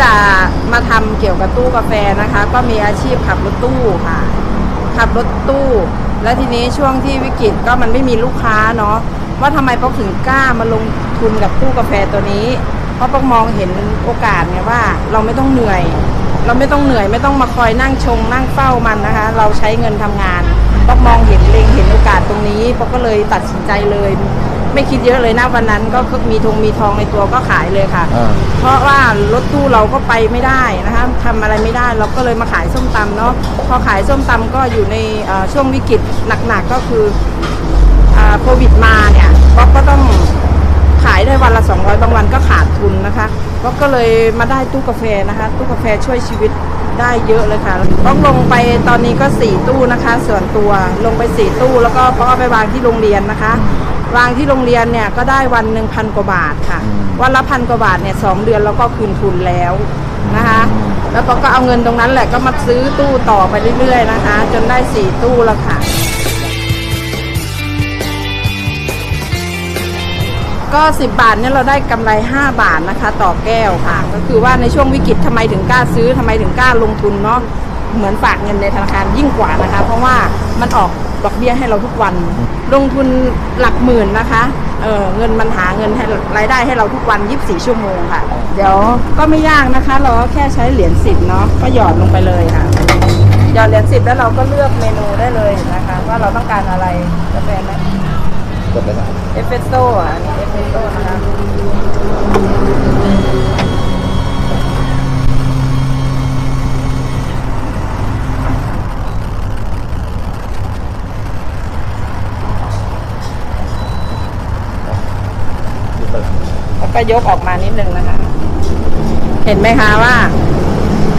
จะมาทำเกี่ยวกับตู้กาแฟนะคะ ก็มีอาชีพขับรถตู้ค่ะ ขับรถตู้ แล้วทีนี้ช่วงที่วิกฤตก็มันไม่มีลูกค้าเนาะว่าทำไมป๊อกถึงกล้ามาลงทุนกับตู้กาแฟตัวนี้ เพราะป๊อกมองเห็นโอกาสไงว่าเราไม่ต้องเหนื่อย เราไม่ต้องเหนื่อยไม่ต้องมาคอยนั่งชง นั่งเฝ้ามันนะคะ เราใช้เงินทำงานป๊อกมองเห็นเลงเห็นโอกาสตรงนี้ป๊อกก็เลยตัดสินใจเลย ไม่คิดเยอะเลยนะวันนั้นก็มีทงมีทองในตัวก็ขายเลยค่ะ อ่า เพราะว่ารถตู้เราก็ไปไม่ได้นะคะทำอะไรไม่ได้เราก็เลยมาขายส้มตำเนาะพอขายส้มตำก็อยู่ในเอ่อช่วงวิกฤตหนักๆก็คืออ่าโควิดมาเนี่ยก็ก็ต้องขายได้วันละ 200 บางวันก็ขาดทุนนะคะก็ก็เลยมาได้ตู้กาแฟนะคะตู้กาแฟช่วยชีวิตได้เยอะเลยค่ะก็ลงไปตอนนี้ก็ 4 ตู้นะคะ ส่วนตัวลงไป 4 ตู้แล้วก็เพราะเอาไปวางที่โรงเรียนนะคะ วางที่โรงเรียนเนี่ยก็ได้วันหนึ่งพันกว่าบาทค่ะอืมวันละพันกว่าบาทเนี่ยสองเดือนแล้วก็คืนทุนแล้วนะคะ แล้วปอก็เอาเงินตรงนั้นแหละก็มาซื้อตู้ต่อไปเรื่อยๆนะคะ จนได้สี่ตู้แล้วค่ะ ก็ 10 บาทเนี่ยเราได้กำไร 5 บาทนะคะ ต่อแก้วค่ะ ก็คือว่าในช่วงวิกฤตทำไมถึงกล้าซื้อทำไมถึงกล้าลงทุนเนาะ เหมือนฝากเงินในธนาคารยิ่งกว่านะคะ เพราะว่ามันออกดอกเบี้ยให้เราทุกวัน ลงทุนหลักหมื่นนะคะเออเงินมันหาเงินให้รายได้ให้เราทุกวัน 24 ชั่วโมงค่ะ เดี๋ยวก็ไม่ยากนะคะ เราก็แค่ใช้เหรียญสิบเนาะก็หยอดลงไปเลยค่ะหยอดเหรียญสิบแล้วเราก็เลือกเมนูได้เลยนะคะ ว่าเราต้องการอะไรกาแฟไหมกดเลยครับเอสเปรสโซ่อะอันนี้เอสเปรสโซ่นะคะ ก็ยกออกมานิดนึงนะคะ เห็นไหมคะว่า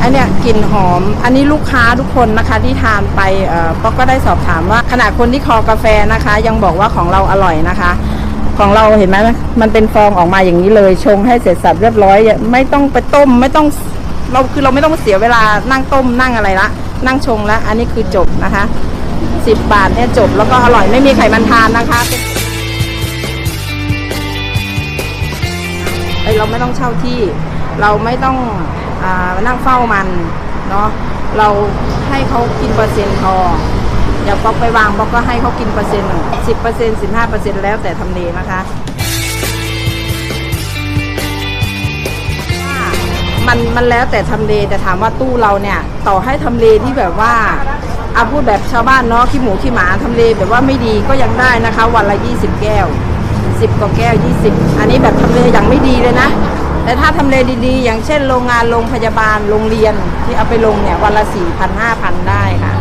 อันเนี้ยกลิ่นหอม อันนี้ลูกค้าทุกคนนะคะที่ทานไปเอ่อป๊อกก็ได้สอบถามว่าขณะคนที่คอกาแฟนะคะ ยังบอกว่าของเราอร่อยนะคะ ของเราเห็นไหมมันเป็นฟองออกมาอย่างนี้เลย ชงให้เสร็จสับเรียบร้อย ไม่ต้องไปต้ม ไม่ต้องเราคือเราไม่ต้องเสียเวลานั่งต้มนั่งอะไรละนั่งชงแล้วอันนี้คือจบนะคะสิบบาทเนี่ยจบแล้วก็อร่อยไม่มีไขมันทานนะคะ เอ้ยเราไม่ต้องเช่าที่ เราไม่ต้องอานั่งเฝ้ามันเนาะเราให้เขากินเปอร์เซ็นต์พออย่าป๊อกไปวางป๊อกก็ให้เขากินเปอร์เซ็นต์สิบเปอร์เซ็นต์สิบห้าเปอร์เซ็นต์แล้วแต่ทำเลนะคะมันมันแล้วแต่ทำเลแต่ถามว่าตู้เราเนี่ย ต่อให้ทำเลที่แบบว่าอาพูดแบบชาวบ้านเนาะขี้หมูขี้หมาทำเลแบบว่าไม่ดีก็ยังได้นะคะ วันละยี่สิบแก้ว สิบกว่าแก้วยี่สิบอันนี้แบบทำเลอย่างไม่ดีเลยนะ แต่ถ้าทำเลดีๆ อย่างเช่นโรงงานโรงพยาบาลโรงเรียนที่เอาไปลงเนี่ยวันละสี่พันห้าพันได้ค่ะ